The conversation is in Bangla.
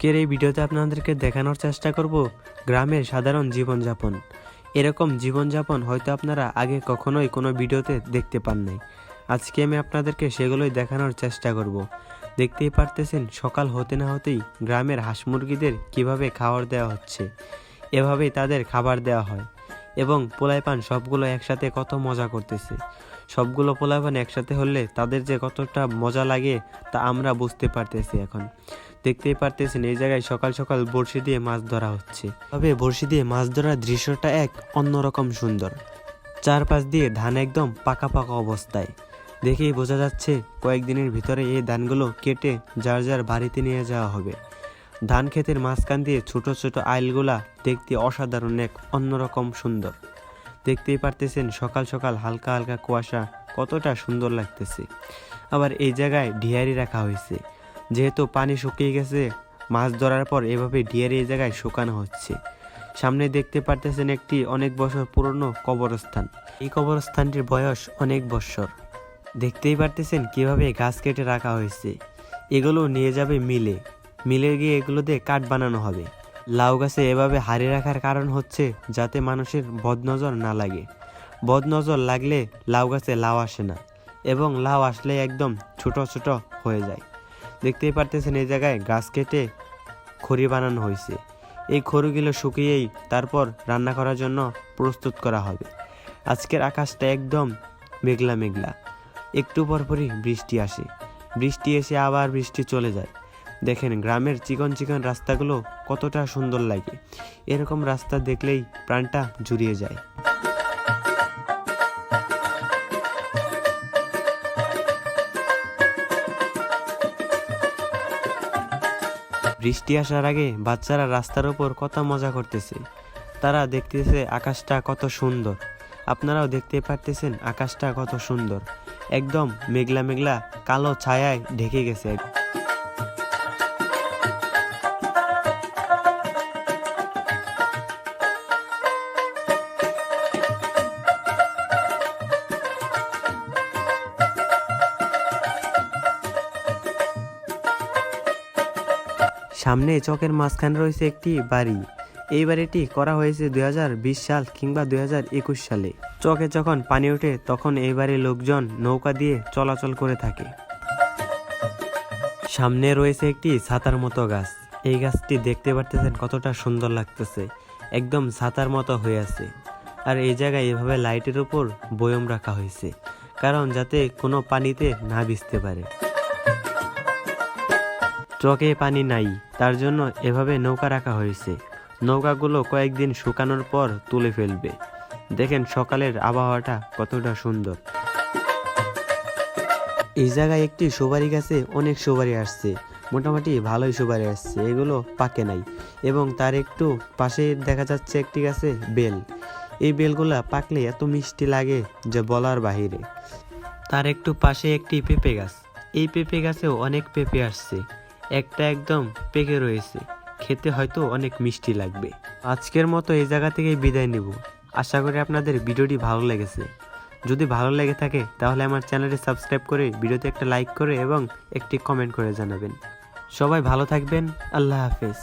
আজকের এই ভিডিওতে আপনাদেরকে দেখানোর চেষ্টা করব গ্রামের সাধারণ জীবনযাপন। এরকম জীবনযাপন হয়তো আপনারা আগে কখনোই কোনো ভিডিওতে দেখতে পান নাই। আজকে আমি আপনাদেরকে সেগুলোই দেখানোর চেষ্টা করব। দেখতেই পারতেছেন, সকাল হতে না হতেই গ্রামের হাঁস মুরগিদের কীভাবে খাবার দেওয়া হচ্ছে। এভাবেই তাদের খাবার দেওয়া হয়। এবং পোলাইপান সবগুলো একসাথে কত মজা করতেছে। সবগুলো পোলাইপান একসাথে হলে তাদের যে কতটা মজা লাগে তা আমরা বুঝতে পারতেছি এখন। দেখতেই পারতেছেন এই জায়গায় সকাল সকাল বড়শি দিয়ে মাছ ধরা হচ্ছে। তবে বড়শি দিয়ে মাছ ধরার দৃশ্যটা এক অন্যরকম সুন্দর। চারপাশ দিয়ে ধান একদম পাকা পাকা অবস্থায়। দেখেই বোঝা যাচ্ছে কয়েকদিনের ভিতরে এই ধানগুলো কেটে যার যার বাড়িতে নিয়ে যাওয়া হবে। ধান ক্ষেতের মাঝখান দিয়ে ছোট ছোট আইলগুলা দেখতে অসাধারণ এক অন্যরকম সুন্দর। দেখতেই পারতেছেন সকাল সকাল হালকা হালকা কুয়াশা কতটা সুন্দর লাগতেছে। আবার এই জায়গায় ডিয়ারি রাখা হয়েছে। যেহেতু পানি শুকিয়ে গেছে, মাছ ধরার পর এভাবে ডিয়ারি এই জায়গায় শুকানো হচ্ছে। সামনে দেখতে পারতেছেন একটি অনেক বছর পুরনো কবরস্থান। এই কবরস্থানটির বয়স অনেক বছর। দেখতেই পারতেছেন কীভাবে গাছ কেটে রাখা হয়েছে। এগুলো নিয়ে যাবে মিলে। মিলে গিয়ে এগুলো দিয়ে কাঠ বানানো হবে। লাউ গাছে এভাবে হারে রাখার কারণ হচ্ছে যাতে মানুষের বদনজর না লাগে। বদনজর লাগলে লাউ গাছে লাউ আসে না এবং লাউ আসলে একদম ছোট ছোট হয়ে যায়। দেখতেই পারতেছেন এই জায়গায় গাছ কেটে খড়ি বানানো হয়েছে। এই খড়িগুলো শুকিয়েই তারপর রান্না করার জন্য প্রস্তুত করা হবে। আজকের আকাশটা একদম মেঘলা মেঘলা। একটু পরপরই বৃষ্টি আসে। বৃষ্টি এসে আবার বৃষ্টি চলে যায়। দেখেন গ্রামের চিকন চিকন রাস্তাগুলো কতটা সুন্দর লাগে। এরকম রাস্তা দেখলেই প্রাণটা জুড়িয়ে যায়। বৃষ্টি আসার আগে বাচ্চারা রাস্তার উপর কত মজা করতেছে। তারা দেখতেছে আকাশটা কত সুন্দর। আপনারাও দেখতে পারতেছেন আকাশটা কত সুন্দর। একদম মেঘলা মেঘলা কালো ছায়ায় ঢেকে গেছে সামনে চকের মাঝখানে রয়েছে একটি বাড়ি। এই বাড়িটি করা হয়েছে দুই হাজার বিশ সাল কিংবা দুই হাজার একুশ সালে। চকে যখন পানি ওঠে, তখন এই বাড়ির লোকজন নৌকা দিয়ে চলাচল করে থাকে। সামনে রয়েছে একটি ছাতার মতো গাছ। এই গাছটি দেখতে পারতেছেন কতটা সুন্দর লাগতেছে। একদম ছাতার মতো হয়ে আছে। আর এই জায়গায় এভাবে লাইটের উপর বয়ম রাখা হয়েছে, কারণ যাতে কোনো পানিতে না ভিজতে পারে। চকে পানি নাই, তার জন্য এভাবে নৌকা রাখা হয়েছে। নৌকাগুলো কয়েকদিন শুকানোর পর তুলে ফেলবে। দেখেন সকালের আবহাওয়াটা কতটা সুন্দর। এই জায়গায় একটি সুপারি গাছে অনেক সুপারি আসছে। মোটামুটি ভালোই সুপারি আসছে, এগুলো পাকে নাই। এবং তার একটু পাশে দেখা যাচ্ছে একটি গাছে বেল। এই বেলগুলা পাকলে এত মিষ্টি লাগে যে বলার বাহিরে। তার একটু পাশে একটি পেঁপে গাছ। এই পেঁপে গাছেও অনেক পেঁপে আসছে। একটা একদম পেকে রয়েছে। খেতে হয়তো অনেক মিষ্টি লাগবে। আজকের মতো এই জায়গা থেকেই বিদায় নেব। আশা করি আপনাদের ভিডিওটি ভালো লেগেছে। যদি ভালো লেগে থাকে, তাহলে আমার চ্যানেলটি সাবস্ক্রাইব করে ভিডিওতে একটা লাইক করে এবং একটি কমেন্ট করে জানাবেন। সবাই ভালো থাকবেন। আল্লাহ হাফেজ।